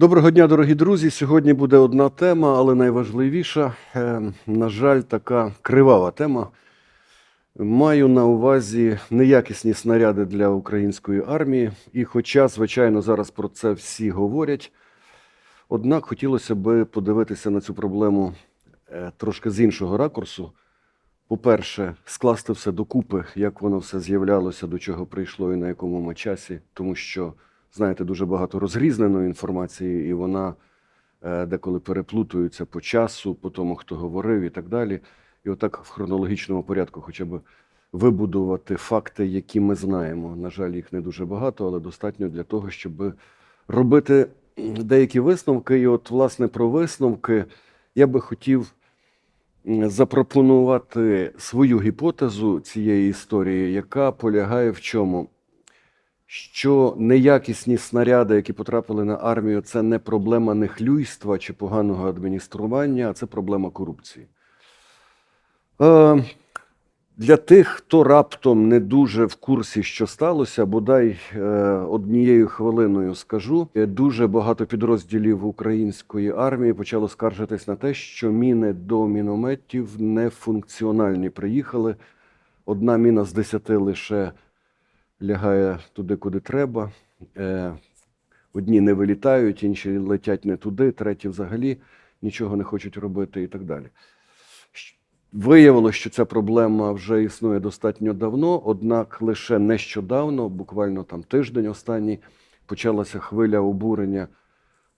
Доброго дня, дорогі друзі. Сьогодні буде одна тема, але найважливіша, е, на жаль, така кривава тема. Маю на увазі неякісні снаряди для української армії. І хоча, звичайно, зараз про це всі говорять, однак хотілося би подивитися на цю проблему е, трошки з іншого ракурсу. По-перше, скласти все докупи, як воно все з'являлося, до чого прийшло і на якому ми часі, тому що, знаєте, дуже багато розрізненої інформації, і вона е, деколи переплутується по часу, по тому, хто говорив і так далі. І отак в хронологічному порядку хоча б вибудувати факти, які ми знаємо. На жаль, їх не дуже багато, але достатньо для того, щоб робити деякі висновки. І от, власне, про висновки я би хотів запропонувати свою гіпотезу цієї історії, яка полягає в чому? Що неякісні снаряди, які потрапили на армію, це не проблема нехлюйства чи поганого адміністрування, а це проблема корупції. Е, для тих, хто раптом не дуже в курсі, що сталося, бодай е, однією хвилиною скажу, е, дуже багато підрозділів української армії почало скаржитись на те, що міни до мінометів не функціональні. Приїхали. Одна міна з десяти лише лягає туди, куди треба. Е, одні не вилітають, інші летять не туди, треті взагалі нічого не хочуть робити і так далі. Виявилося, що ця проблема вже існує достатньо давно, однак лише нещодавно, буквально там тиждень останній, почалася хвиля обурення е,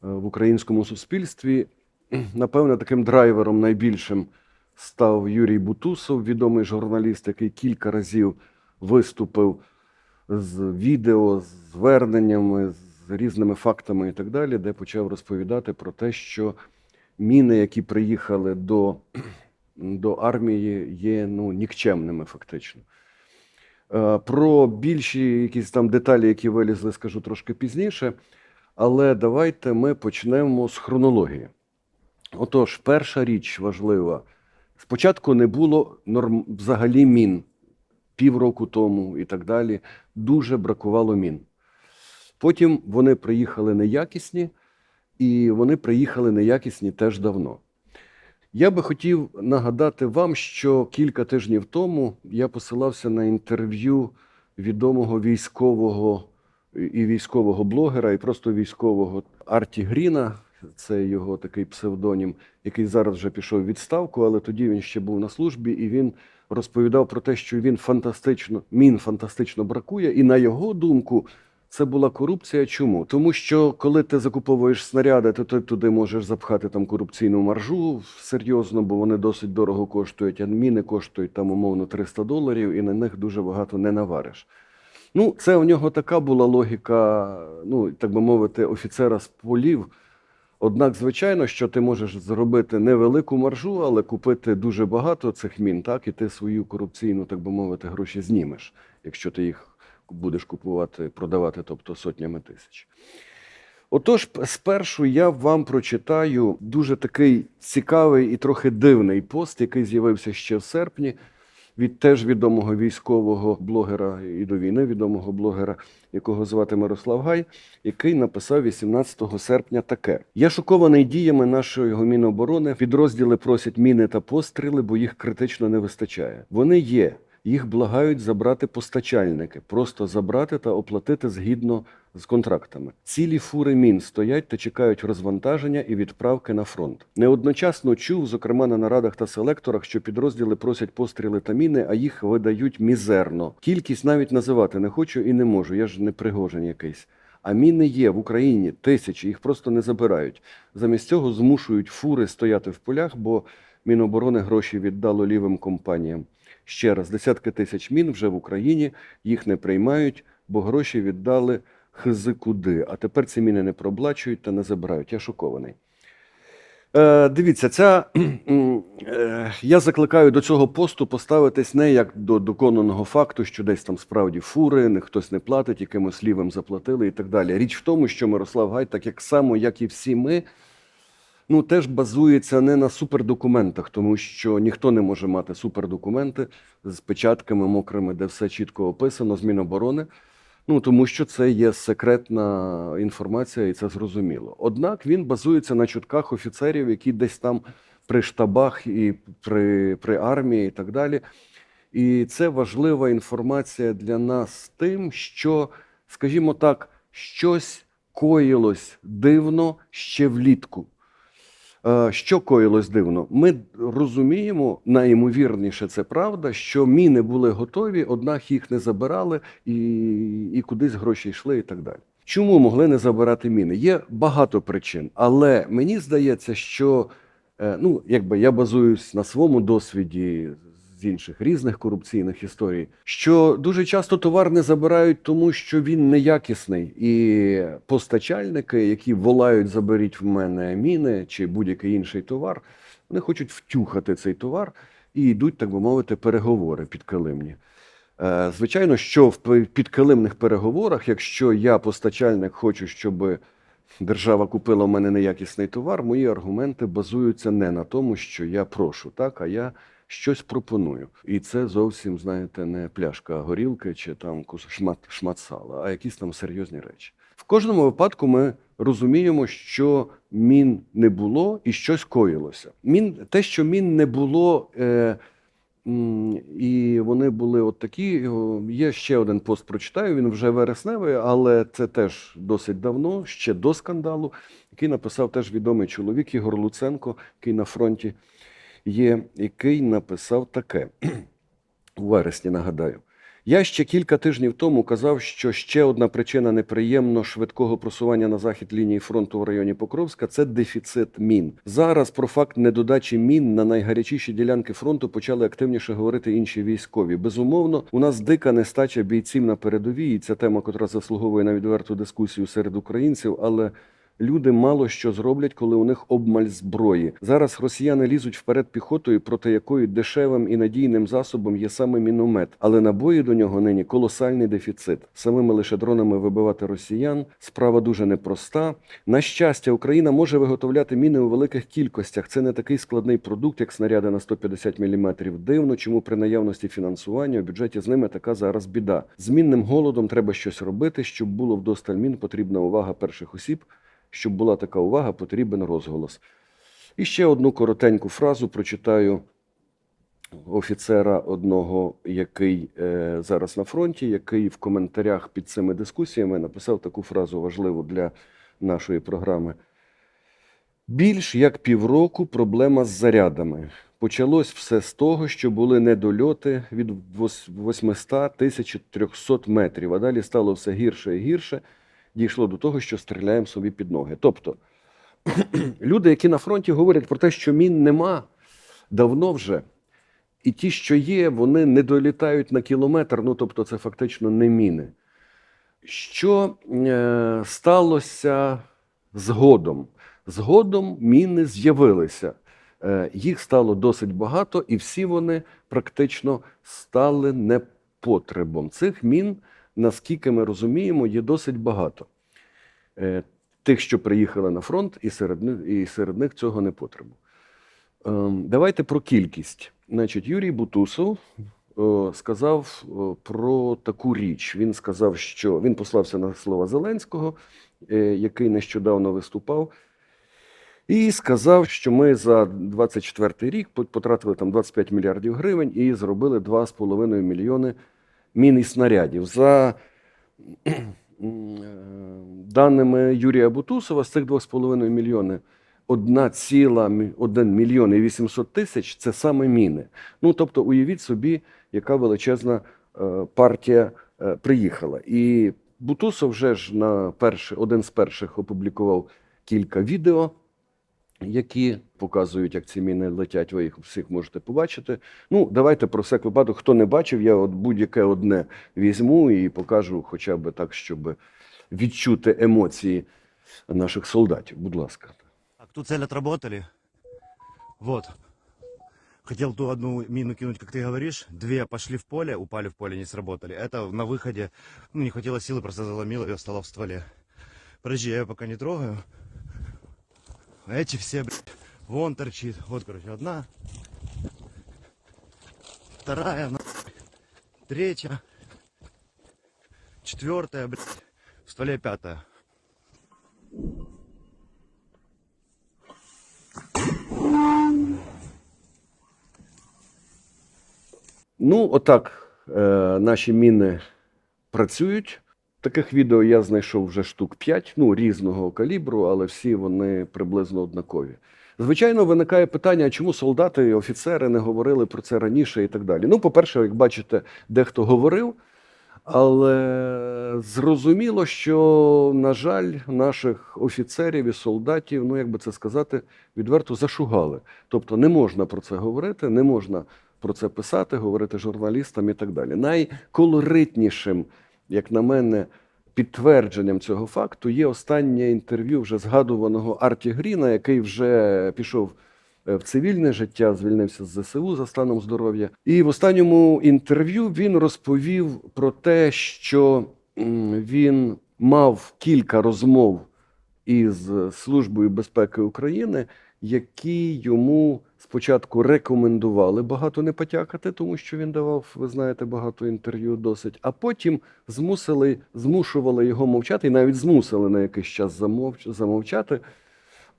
в українському суспільстві. Напевне, таким драйвером найбільшим став Юрій Бутусов, відомий журналіст, який кілька разів виступив з відео, з зверненнями, з різними фактами і так далі, де почав розповідати про те, що міни, які приїхали до, до армії, є ну, нікчемними фактично. Е, Про більші якісь там деталі, які вилізли, скажу трошки пізніше. Але давайте ми почнемо з хронології. Отож, перша річ важлива. Спочатку не було норм... взагалі мін півроку тому і так далі. Дуже бракувало мін. Потім вони приїхали неякісні, і вони приїхали неякісні теж давно. Я би хотів нагадати вам, що кілька тижнів тому я посилався на інтерв'ю відомого військового і військового блогера, і просто військового Арті Гріна. Це його такий псевдонім, який зараз вже пішов у відставку, але тоді він ще був на службі, і він розповідав про те, що він фантастично, мін фантастично бракує, і на його думку, це була корупція. Чому? Тому що коли ти закуповуєш снаряди, то ти туди можеш запхати там корупційну маржу серйозно, бо вони досить дорого коштують, а міни коштують там умовно 300 доларів, і на них дуже багато не навариш. Ну, це у нього така була логіка, ну так би мовити, офіцера з полів. Однак, звичайно, що ти можеш зробити невелику маржу, але купити дуже багато цих мін, так, і ти свою корупційну, так би мовити, гроші знімеш, якщо ти їх будеш купувати, продавати, тобто сотнями тисяч. Отож, спершу я вам прочитаю дуже такий цікавий і трохи дивний пост, який з'явився ще в серпні від теж відомого військового блогера і до війни відомого блогера, якого звати Мирослав Гай, який написав 18 серпня таке: Я шокований діями нашої Міноборони. Підрозділи просять міни та постріли, бо їх критично не вистачає. Вони є. Їх благають забрати постачальники, просто забрати та оплатити згідно з контрактами. Цілі фури мін стоять та чекають розвантаження і відправки на фронт. Неодночасно чув, зокрема на нарадах та селекторах, що підрозділи просять постріли та міни, а їх видають мізерно. Кількість навіть називати не хочу і не можу. Я ж не пригожин якийсь. А міни є в Україні тисячі, їх просто не забирають. Замість цього змушують фури стояти в полях, бо Міноборони гроші віддало лівим компаніям. Ще раз, десятки тисяч мін вже в Україні, їх не приймають, бо гроші віддали хизи куди. А тепер ці міни не проблачують та не забирають. Я шокований. Е, дивіться, ця, е, я закликаю до цього посту поставитись не як до доконаного факту, що десь там справді фури, не хтось не платить, якимось лівим заплатили і так далі. Річ в тому, що Мирослав Гай, так як само, як і всі ми, ну теж базується не на супердокументах, тому що ніхто не може мати супердокументи з печатками мокрими, де все чітко описано з Міноборони. Ну, тому що це є секретна інформація, і це зрозуміло. Однак він базується на чутках офіцерів, які десь там при штабах і при, при армії, і так далі. І це важлива інформація для нас тим, що, скажімо так, щось коїлось дивно ще влітку. Е, Що коїлось дивно? Ми розуміємо, найімовірніше це правда, що міни були готові, однак їх не забирали і, і кудись гроші йшли і так далі. Чому могли не забирати міни? Є багато причин, але мені здається, що е, ну, якби я базуюсь на своєму досвіді з інших різних корупційних історій, що дуже часто товар не забирають, тому що він неякісний, і постачальники, які волають заберіть в мене міни чи будь-який інший товар, вони хочуть втюхати цей товар і йдуть, так би мовити, переговори підкилимні. Е, Звичайно, що в підкилимних переговорах, якщо я постачальник хочу, щоб держава купила в мене неякісний товар, мої аргументи базуються не на тому, що я прошу, так, а я щось пропоную. І це зовсім, знаєте, не пляшка горілки чи там шмат, шмат сала, а якісь там серйозні речі. В кожному випадку ми розуміємо, що мін не було і щось коїлося. Мін, те, що мін не було. Е, І вони були от такі. Є ще один пост, прочитаю. Він вже вересневий, але це теж досить давно, ще до скандалу, який написав теж відомий чоловік Ігор Луценко, який на фронті є, який написав таке у вересні, нагадаю. Я ще кілька тижнів тому казав, що ще одна причина неприємно швидкого просування на захід лінії фронту в районі Покровська це дефіцит мін. Зараз про факт недодачі мін на найгарячіші ділянки фронту почали активніше говорити інші військові. Безумовно, у нас дика нестача бійців на передовій. І ця тема, котра заслуговує на відверту дискусію серед українців, але. Люди мало що зроблять, коли у них обмаль зброї. Зараз росіяни лізуть вперед піхотою, проти якої дешевим і надійним засобом є саме міномет. Але набої до нього нині колосальний дефіцит. Самими лише дронами вибивати росіян справа дуже непроста. На щастя, Україна може виготовляти міни у великих кількостях. Це не такий складний продукт, як снаряди на 150 мм. Дивно, чому при наявності фінансування у бюджеті з ними така зараз біда. З мінним голодом треба щось робити, щоб було вдосталь мін. Потрібна увага перших осіб. Щоб була така увага, потрібен розголос. І ще одну коротеньку фразу прочитаю офіцера одного, який е, зараз на фронті, який в коментарях під цими дискусіями написав таку фразу важливу для нашої програми. Більш як півроку проблема з зарядами. Почалось все з того, що були недольоти від вос- 800 1300 метрів, а далі стало все гірше і гірше. Дійшло до того, що стріляємо собі під ноги. Тобто люди, які на фронті говорять про те, що мін нема давно вже, і ті, що є, вони не долітають на кілометр, ну тобто це фактично не міни. Що е, сталося згодом? Згодом міни з'явилися. Е, їх стало досить багато, і всі вони практично стали непотребом. Цих мін, наскільки ми розуміємо, є досить багато. Е, тих, що приїхали на фронт, і серед них, і серед них цього непотребу. Ем, Давайте про кількість. Значить, Юрій Бутусов е, сказав е, про таку річ. Він сказав, що він послався на слова Зеленського, який нещодавно виступав, і сказав, що ми за 24 рік потратили там 25 мільярдів гривень і зробили 2,5 мільйони мін і снарядів. За е, даними Юрія Бутусова, з цих 2,5 мільйони 1,1 мільйон і 800 тисяч це саме міни. Ну тобто, уявіть собі, яка величезна е, партія е, приїхала. І Бутусов вже ж на перший, один з перших опублікував кілька відео, які показують, як ці міни летять. Ви їх всіх можете побачити. Ну, давайте про всяк випадок, хто не бачив, я от будь-яке одне візьму і покажу, хоча б так, щоб відчути емоції наших солдатів. Будь ласка. Так, ту цель отработали. Вот. Хотел ту одну мину кинуть, как ты говоришь. Две пошли в поле, упали в поле, не сработали. Это на выходе, ну, не хватило силы, просто заломило и осталось в стволе. Подожди, я ее пока не трогаю. А Эти все, блядь, вон торчит. Вот, короче, одна. Вторая, нахуй. Третья. четвертая, блядь, в столе пятая. Ну, отак е, наші міни працюють. Таких відео я знайшов вже штук 5, ну, різного калібру, але всі вони приблизно однакові. Звичайно, виникає питання, чому солдати і офіцери не говорили про це раніше і так далі. Ну, по-перше, як бачите, дехто говорив, але зрозуміло, що, на жаль, наших офіцерів і солдатів, ну як би це сказати, відверто зашугали. Тобто не можна про це говорити, не можна про це писати, говорити журналістам і так далі. Найколоритнішим, як на мене, підтвердженням цього факту є останнє інтерв'ю вже згадуваного Арті Гріна, який вже пішов е, в цивільне життя, звільнився з ЗСУ за станом здоров'я. І в останньому інтерв'ю він розповів про те, що він мав кілька розмов із Службою безпеки України, які йому спочатку рекомендували багато не потякати, тому що він давав, ви знаєте, багато інтерв'ю досить, а потім змусили, змушували його мовчати, і навіть змусили на якийсь час замовч, замовчати,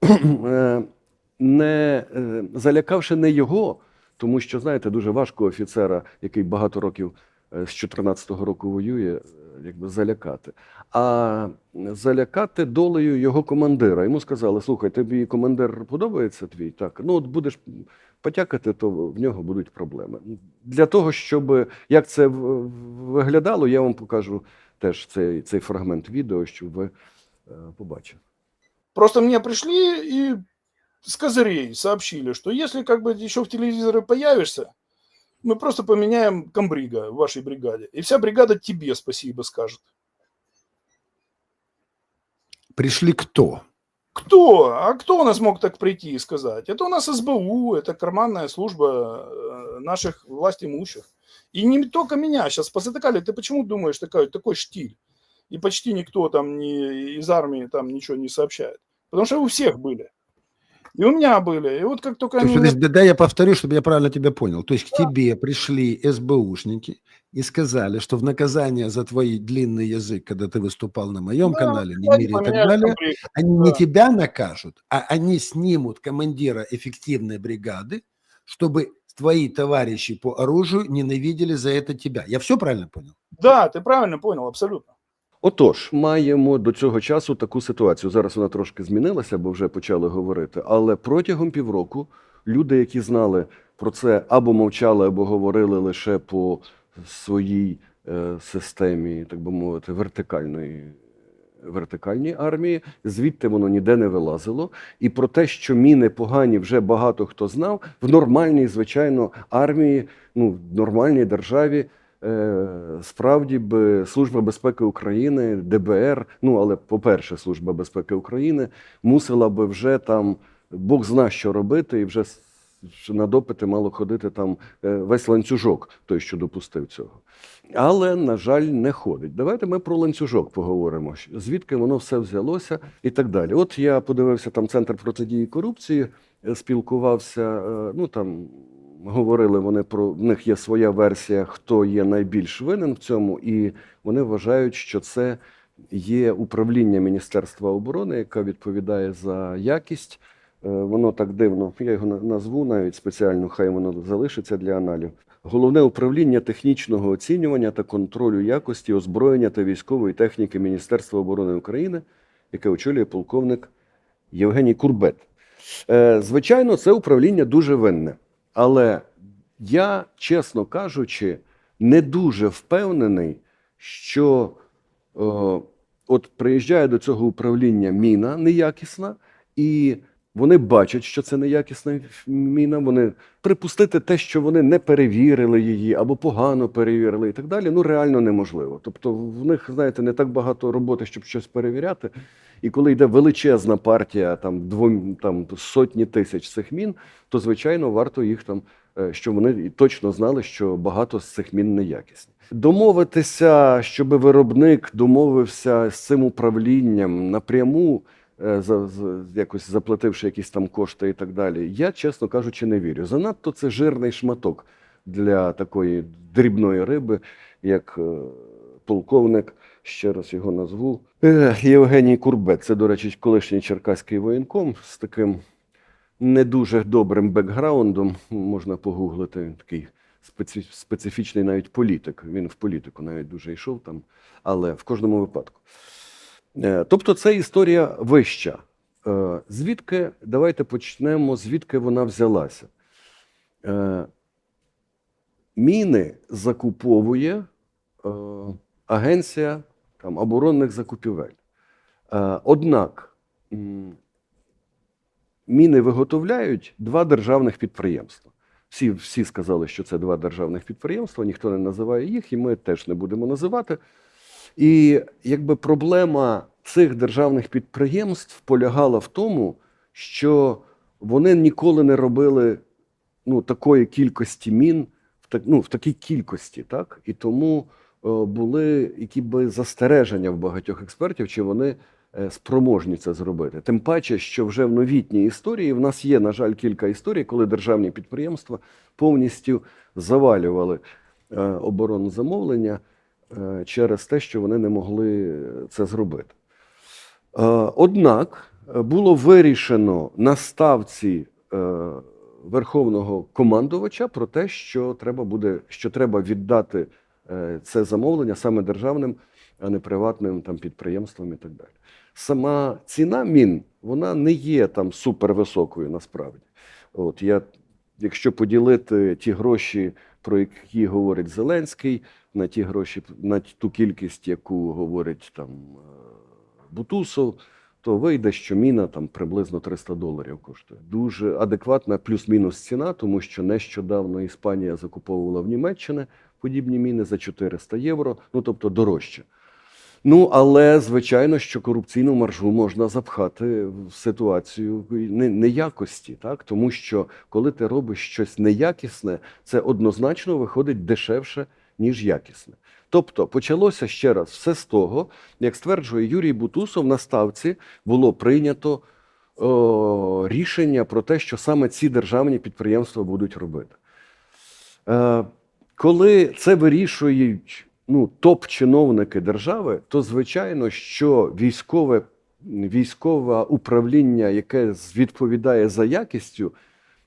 е, не е, залякавши не його, тому що, знаєте, дуже важко офіцера, який багато років е, з 14-го року воює, якби залякати. А залякати долею його командира. Йому сказали: слухай, тобі командир подобається твій? Так, ну от будеш потякати, то в нього будуть проблеми. Для того, щоб як це виглядало, я вам покажу теж цей, цей фрагмент відео, щоб ви е, побачили. Просто мне пришли и с козырей сообщили, что если как бы еще в телевизоре появишься, мы просто поменяем комбрига в вашей бригаде. И вся бригада тебе спасибо скажет. Пришли кто? Кто? А кто у нас мог так прийти и сказать? Это у нас СБУ, это карманная служба э, наших власть имущих. И не только меня сейчас позатыкали. Ты почему думаешь такой, такой штиль? И почти никто там не, из армии там ничего не сообщает. Потому что у всех были. И у меня были. И вот как только То есть, они... подожди, да, я повторю, чтобы я правильно тебя понял. То есть к тебе пришли СБУшники и сказали, что в наказание за твой длинный язык, когда ты выступал на моем Да, канале, давайте Немире и так далее, комбриг. они не Да. тебя накажут, а они снимут командира эффективной бригады, чтобы твои товарищи по оружию ненавидели за это тебя. Я все правильно понял? Да, ты правильно понял, абсолютно. Отож, маємо до цього часу таку ситуацію. Зараз вона трошки змінилася, бо вже почали говорити. Але протягом півроку люди, які знали про це, або мовчали, або говорили лише по своїй е, системі, так би мовити, вертикальної. Вертикальній армії, звідти воно ніде не вилазило. І про те, що міни погані, вже багато хто знав. В нормальній, звичайно, армії, ну, в нормальній державі справді би Служба безпеки України, ДБР, ну але, по-перше, Служба безпеки України мусила би вже там Бог зна, що робити, і вже на допити мало ходити там е, весь ланцюжок, той, що допустив цього. Але, на жаль, не ходить. Давайте ми про ланцюжок поговоримо. Звідки воно все взялося і так далі. От я подивився там центр протидії корупції, е, спілкувався. е, Ну там говорили вони про в них є своя версія, хто є найбільш винен в цьому, і вони вважають, що це є управління Міністерства оборони, яка відповідає за якість. Е, Воно так дивно. Я його назву навіть спеціально, хай воно залишиться для аналізу. Головне управління технічного оцінювання та контролю якості озброєння та військової техніки Міністерства оборони України, яке очолює полковник Євгеній Курбет. Е, Звичайно, це управління дуже винне. Але я, чесно кажучи, не дуже впевнений, що е, от приїжджає до цього управління міна неякісна, і вони бачать, що це неякісна міна. Вони припустити те, що вони не перевірили її або погано перевірили, і так далі, ну реально неможливо. Тобто, в них, знаєте, не так багато роботи, щоб щось перевіряти. І коли йде величезна партія, там двом там сотні тисяч цих мін, то звичайно варто їх там, е, щоб вони точно знали, що багато з цих мін неякісні. Домовитися, щоб виробник домовився з цим управлінням напряму, е, за, якось заплативши якісь там кошти і так далі. Я, чесно кажучи, не вірю. Занадто це жирний шматок для такої дрібної риби, як е, полковник ще раз його назву. Е, Євгеній Курбет. Це, до речі, колишній черкаський воєнком з таким не дуже добрим бекграундом. Можна погуглити. Він такий специфічний навіть політик. Він в політику навіть дуже йшов там, але в кожному випадку. Е, Тобто, це історія вища. Е, Звідки, давайте почнемо, звідки вона взялася. Міни закуповує агенція там, оборонних закупівель. Е, Однак міни виготовляють два державних підприємства. Всі, всі сказали, що це два державних підприємства, ніхто не називає їх, і ми теж не будемо називати. І якби проблема цих державних підприємств полягала в тому, що вони ніколи не робили ну, такої кількості мін в, так, ну, в такій кількості, так? І тому були які би застереження в багатьох експертів, чи вони е, спроможні це зробити. Тим паче, що вже в новітній історії в нас є, на жаль, кілька історій, коли державні підприємства повністю завалювали е, оборонне замовлення е, через те, що вони не могли це зробити. Е, Однак е, було вирішено на ставці е, верховного командувача про те, що треба буде, що треба віддати е, це замовлення саме державним, а не приватним там підприємствам і так далі. Сама ціна мін вона не є там супервисокою насправді. От я, якщо поділити ті гроші, про які говорить Зеленський, на ті гроші, на ту кількість, яку говорить там е, Бутусов, то вийде, що міна там приблизно 300 доларів коштує. Дуже адекватна плюс-мінус ціна, тому що нещодавно Іспанія закуповувала в Німеччині подібні міни за 400 євро, ну тобто дорожче. Ну, але звичайно, що корупційну маржу можна запхати в ситуацію неякості, так? тому що коли ти робиш щось неякісне, це однозначно виходить дешевше, ніж якісне. Тобто почалося ще раз все з того, як стверджує Юрій Бутусов, на ставці було прийнято о, рішення про те, що саме ці державні підприємства будуть робити. Е, коли це вирішують ну, топ-чиновники держави, то звичайно, що військове, військове управління, яке відповідає за якістю,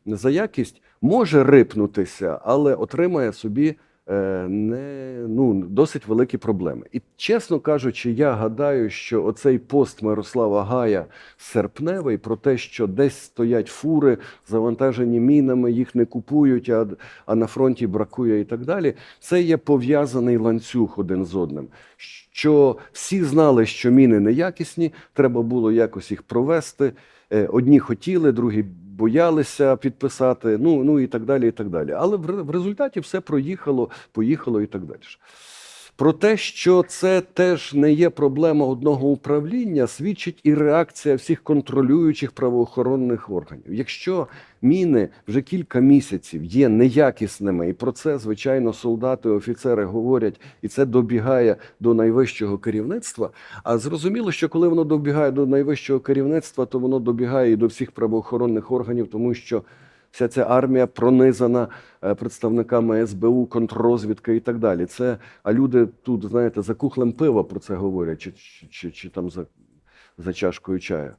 за якість, може рипнутися, але отримає собі не, ну, досить великі проблеми. І чесно кажучи, я гадаю, що оцей пост Мирослава Гая серпневий про те, що десь стоять фури, завантажені мінами, їх не купують, а, а на фронті бракує і так далі. Це є пов'язаний ланцюг один з одним. Що всі знали, що міни неякісні, треба було якось їх провести. Е, Одні хотіли, другі боялися підписати, ну, ну і так далі. і так далі. Але в, результаті все проїхало, поїхало і так далі. Про те, що це теж не є проблема одного управління, свідчить і реакція всіх контролюючих правоохоронних органів. Якщо міни вже кілька місяців є неякісними, і про це, звичайно, солдати, офіцери говорять, і це добігає до найвищого керівництва. А зрозуміло, що коли воно добігає до найвищого керівництва, то воно добігає і до всіх правоохоронних органів, тому що вся ця армія пронизана е, представниками СБУ, контррозвідки і так далі. Це, а люди тут, знаєте, за кухлем пива про це говорять, чи, чи, чи, чи там за, за чашкою чаю.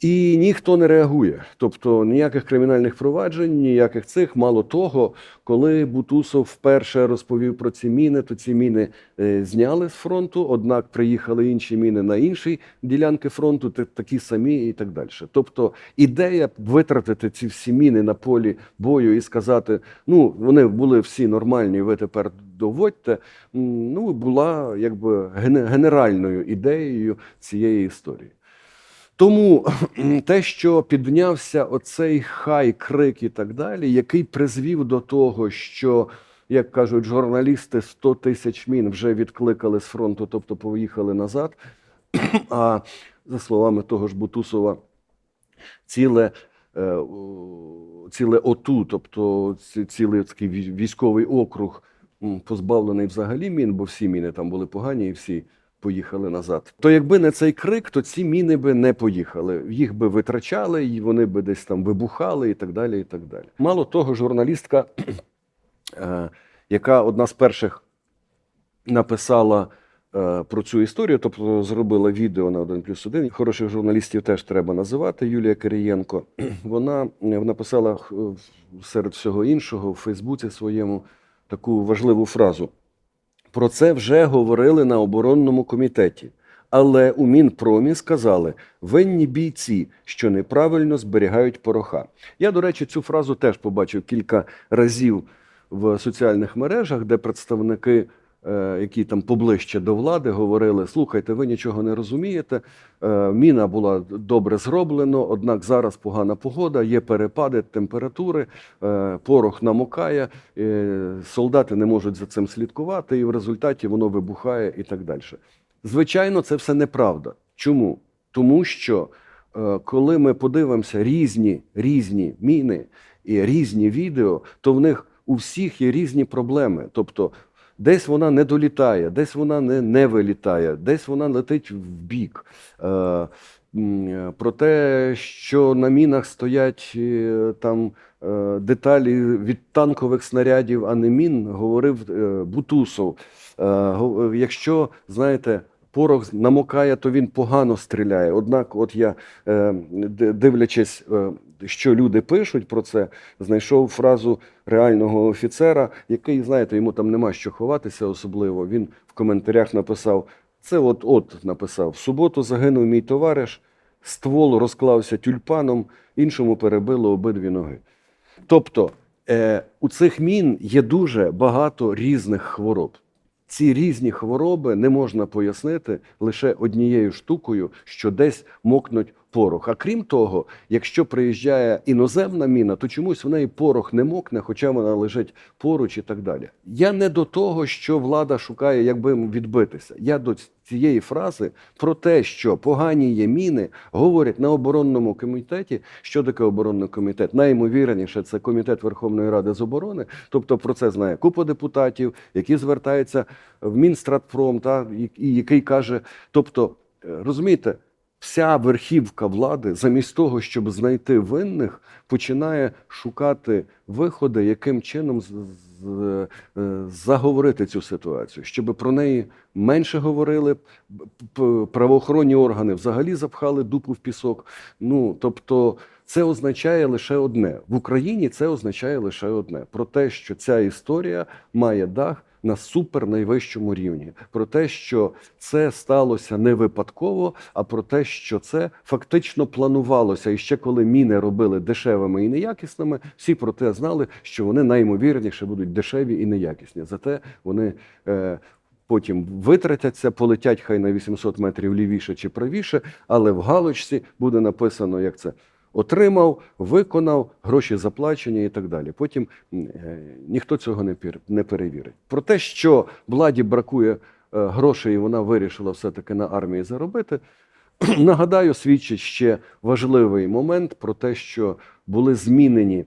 І ніхто не реагує. Тобто ніяких кримінальних проваджень, ніяких цих. Мало того, коли Бутусов вперше розповів про ці міни, то ці міни е, зняли з фронту, однак приїхали інші міни на інші ділянки фронту, та- такі самі і так далі. Тобто ідея витратити ці всі міни на полі бою і сказати: ну, вони були всі нормальні, ви тепер доводьте. Ну, була якби генеральною ідеєю цієї історії. Тому те, що піднявся оцей хай, крик і так далі, який призвів до того, що, як кажуть журналісти, 100 тисяч мін вже відкликали з фронту, тобто поїхали назад. А за словами того ж Бутусова, ціле, е, ціле ОТУ, тобто цілий такий військовий округ, позбавлений взагалі мін, бо всі міни там були погані і всі поїхали назад. То якби не цей крик, то ці міни би не поїхали. Їх би витрачали, і вони би десь там вибухали і так далі. і так далі. Мало того, журналістка, е, яка одна з перших написала е, про цю історію, тобто зробила відео на 1 плюс 1. Хороших журналістів теж треба називати. Юлія Кирієнко. Вона е, написала серед всього іншого в Фейсбуці своєму таку важливу фразу. Про це вже говорили на оборонному комітеті. Але у Мінпромі сказали винні бійці, що неправильно зберігають пороха. Я, до речі, цю фразу теж побачив кілька разів в соціальних мережах, де представники, які там поближче до влади, говорили: слухайте, ви нічого не розумієте. е, Міна була добре зроблено, однак зараз погана погода, є перепади температури, е, порох намокає, е, солдати не можуть за цим слідкувати, і в результаті воно вибухає і так далі. Звичайно, це все неправда. Чому? Тому що е, коли ми подивимося різні, різні міни і різні відео, то в них у всіх є різні проблеми. Тобто, десь вона не долітає, десь вона не, не вилітає, десь вона летить в бік. Е, Про те, що на мінах стоять е, там е, деталі від танкових снарядів, а не мін, говорив е, Бутусов. Якщо, знаєте, порох намокає, то він погано стріляє. Однак, от я, дивлячись, що люди пишуть про це, знайшов фразу реального офіцера, який, знаєте, йому там нема що ховатися особливо. Він в коментарях написав: це от от написав: в суботу загинув мій товариш, ствол розклався тюльпаном, іншому перебило обидві ноги. Тобто е, у цих мін є дуже багато різних хвороб. Ці різні хвороби не можна пояснити лише однією штукою, що десь мокнуть порох. А крім того, якщо приїжджає іноземна міна, то чомусь в неї порох не мокне, хоча вона лежить поруч і так далі. Я не до того, що влада шукає, як би відбитися. Я до цієї фрази про те, що погані є міни, говорять на оборонному комітеті. Що таке оборонний комітет? Найімовірніше, це комітет Верховної Ради з оборони. Тобто про це знає купа депутатів, які звертаються в Мінстратпром, та і- який каже, тобто, е, розумієте. Вся верхівка влади, замість того, щоб знайти винних, починає шукати виходи, яким чином е, заговорити цю ситуацію, щоб про неї менше говорили, правоохоронні органи взагалі запхали дупу в пісок. Ну тобто, це означає лише одне в Україні. Це означає лише одне про те, що ця історія має дах на супер найвищому рівні. Про те, що це сталося не випадково, а про те, що це фактично планувалося. І ще коли міни робили дешевими і неякісними, всі про те знали, що вони найімовірніше будуть дешеві і неякісні. Зате вони. Е, Потім витратяться, полетять хай на 800 метрів лівіше чи правіше, але в галочці буде написано, як це отримав, виконав, гроші заплачені і так далі. Потім е, ніхто цього не, перевірить. Про те, що владі бракує е, грошей, і вона вирішила все-таки на армії заробити. Нагадаю, свідчить ще важливий момент про те, що були змінені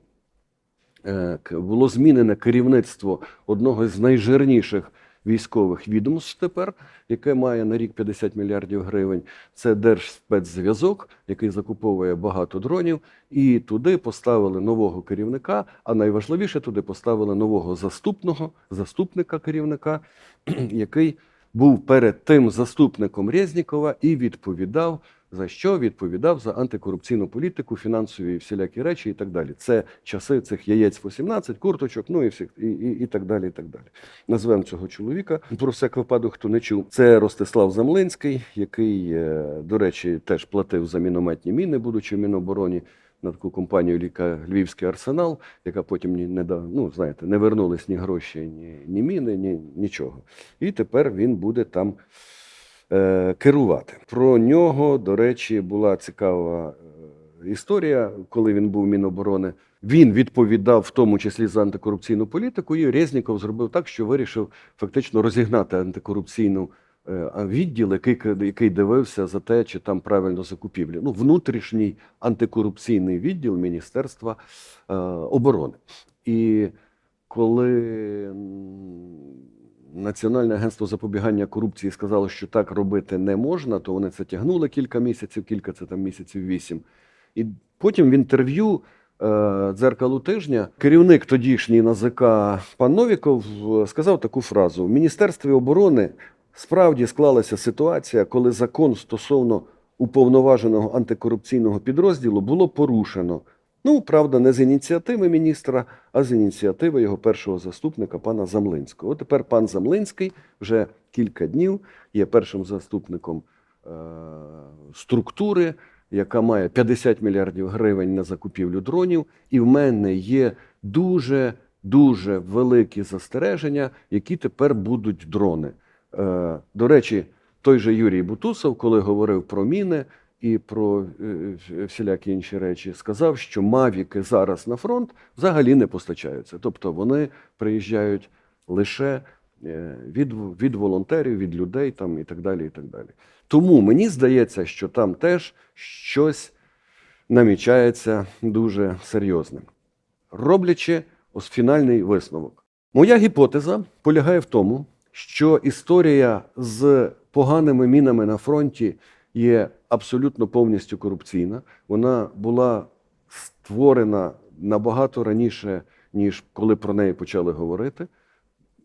е, було змінене керівництво одного з найжирніших військових відомств тепер, яке має на рік 50 мільярдів гривень. Це Держспецзв'язок, який закуповує багато дронів, і туди поставили нового керівника. А найважливіше туди поставили нового заступного заступника керівника, який був перед тим заступником Резнікова і відповідав за що відповідав за антикорупційну політику, фінансові всілякі речі і так далі. Це часи цих яєць 18, курточок, ну і всіх і, і, і так далі. І так далі. Назвемо цього чоловіка про всяк випадок, хто не чув. Це Ростислав Замлинський, який, е, до речі, теж платив за мінометні міни, будучи в Мінобороні. На таку компанію «Ліка- Львівський арсенал, яка потім ні, не да, ну, знаєте, не вернулись ні гроші, ні, ні міни, ні нічого. І тепер він буде там керувати. Про нього, до речі, була цікава е, історія, коли він був Міноборони. Він відповідав в тому числі за антикорупційну політику, і Резніков зробив так, що вирішив фактично розігнати антикорупційну е, відділ, який, який дивився за те, чи там правильно закупівлі. Ну, внутрішній антикорупційний відділ Міністерства е, оборони. І коли Національне агентство запобігання корупції сказало, що так робити не можна, то вони це тягнули кілька місяців, кілька це там місяців вісім. І потім в інтерв'ю е, дзеркалу тижня керівник тодішній НАЗК пан Новіков е, сказав таку фразу: в Міністерстві оборони справді склалася ситуація, коли закон стосовно уповноваженого антикорупційного підрозділу було порушено. Ну, правда, не з ініціативи міністра, а з ініціативи його першого заступника, пана Замлинського. Тепер пан Замлинський вже кілька днів є першим заступником е- структури, яка має 50 мільярдів гривень на закупівлю дронів. І в мене є дуже дуже великі застереження, які тепер будуть дрони. Е, до речі, той же Юрій Бутусов, коли говорив про міни і про е, всілякі інші речі, сказав, що мавіки зараз на фронт взагалі не постачаються. Тобто вони приїжджають лише е, від, від волонтерів, від людей там, і так далі. і так далі. Тому мені здається, що там теж щось намічається дуже серйозним. Роблячи ось фінальний висновок. Моя гіпотеза полягає в тому, що історія з поганими мінами на фронті є абсолютно повністю корупційна. Вона була створена набагато раніше, ніж коли про неї почали говорити.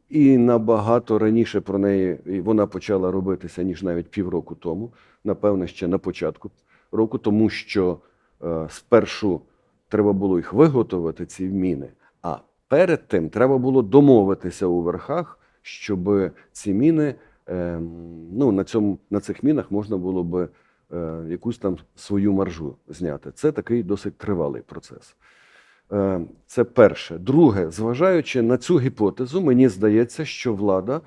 І набагато раніше про неї вона почала робитися, ніж навіть півроку тому, напевно, ще на початку року, тому що е, спершу треба було їх виготовити, ці міни, а перед тим треба було домовитися у верхах, щоб ці міни, ну, на, цьому, на цих мінах можна було би е, якусь там свою маржу зняти. Це такий досить тривалий процес. Е, Це перше. Друге, зважаючи на цю гіпотезу, мені здається, що влада,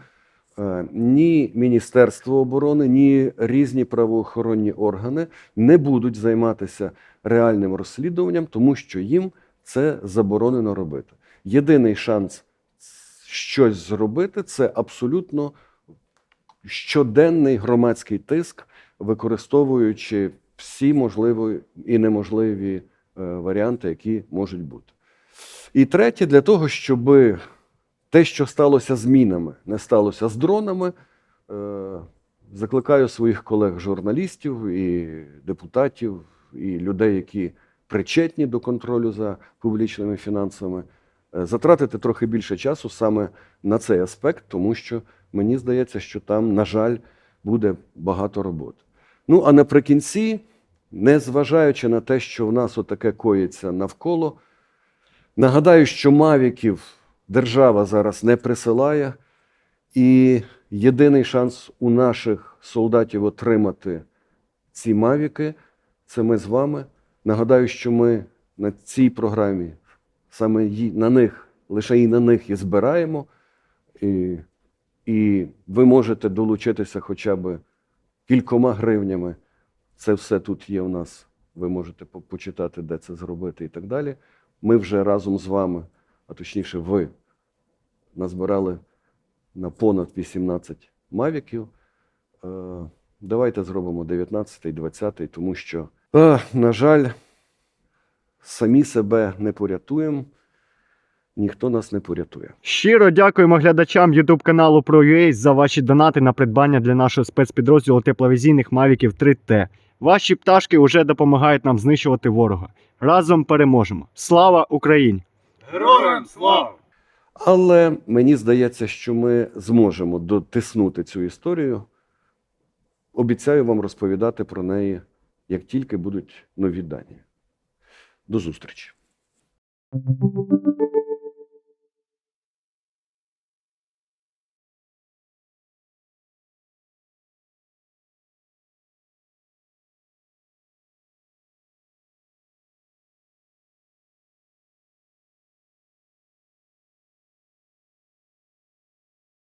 е, ні Міністерство оборони, ні різні правоохоронні органи не будуть займатися реальним розслідуванням, тому що їм це заборонено робити. Єдиний шанс щось зробити це абсолютно щоденний громадський тиск, використовуючи всі можливі і неможливі е, варіанти, які можуть бути. І третє, для того, щоб те, що сталося з мінами, не сталося з дронами, е, закликаю своїх колег-журналістів і депутатів, і людей, які причетні до контролю за публічними фінансами, е, затратити трохи більше часу саме на цей аспект, тому що мені здається, що там, на жаль, буде багато роботи. Ну а наприкінці, незважаючи на те, що в нас отаке коїться навколо, нагадаю, що мавіків держава зараз не присилає, і єдиний шанс у наших солдатів отримати ці мавіки це ми з вами. Нагадаю, що ми на цій програмі саме на них, лише і на них і збираємо. І, і ви можете долучитися хоча б кількома гривнями. Це все тут є у нас. Ви можете почитати, де це зробити і так далі. Ми вже разом з вами, а точніше, ви назбирали на понад 18 мавіків. Е, Давайте зробимо 19 20 тому що, е, на жаль, самі себе не порятуємо, ніхто нас не порятує. Щиро дякуємо глядачам YouTube каналу ProUA за ваші донати на придбання для нашого спецпідрозділу тепловізійних Мавіків 3T. Ваші пташки вже допомагають нам знищувати ворога. Разом переможемо. Слава Україні! Героям слава! Але мені здається, що ми зможемо дотиснути цю історію. Обіцяю вам розповідати про неї, як тільки будуть нові дані. До зустрічі.